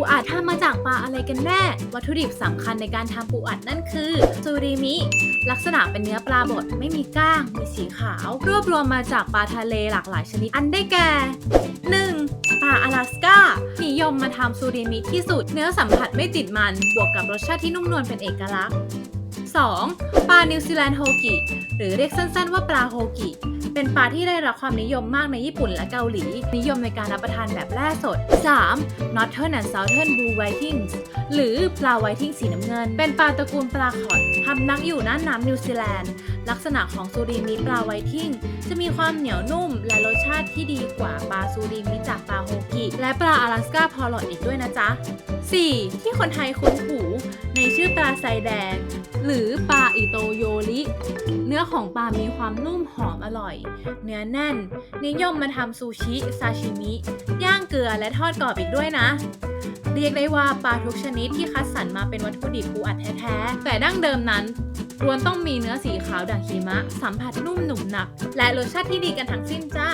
ูอัดทำมาจากันแน่ วัตถุดิบสำคัญในการทำปูอัดนั่นคือซูริมิ ลักษณะเป็นเนื้อปลาบดไม่มีก้าง มีสีขาว รวบรวมมาจากปลาทะเลหลากหลายชนิด อันได้แก่ 1. ปลาอลาสก้า นิยมมาทำซูริมิที่สุด เนื้อสัมผัสไม่ติดมัน บวกกับรสชาติที่นุ่มนวลเป็นเอกลักษณ์ 2. ปลานิวซีแลนด์โฮกิหรือเรียกสั้นๆว่าปลาโฮกิ เป็นปลาที่ได้รับความนิยมมากในญี่ปุ่นและเกาหลี นิยมในการรับประทานแบบแร่สด 3. Northern and Southern Blue Whitings หรือปลาไวทิงสีน้ำเงิน เป็นปลาตระกูลปลาขอดพำนักอยู่น่านน้ำนิวซีแลนด์ ลักษณะของซูริมิปลาไวทิงจะมีความเหนียวนุ่มและรสชาติที่ดีกว่าปลาซูริมิจากปลาโฮกิ และปลา阿拉สกาพอลอดอีกด้วยนะจ๊ะ 4. ที่คนไทยคุ้นหูในชื่อปลาไซแดง หรือปลาอิโตโยริ เนื้อของปลามีความนุ่มหอมอร่อย เนื้อแน่น นิยมมาทำซูชิ ซาชิมิ ย่างเกลือและทอดกรอบอีกด้วยนะ เรียกได้ว่าปลาทุกชนิดที่คัดสรรมาเป็นวัตถุดิบปูอัดแท้ๆ แต่ดั้งเดิมนั้นรวนต้องมีเนื้อสีขาวด่างหิมะ สัมผัสนุ่มหนุ่มหนักและรสชาติที่ดีกันทั้งสิ้นจ้า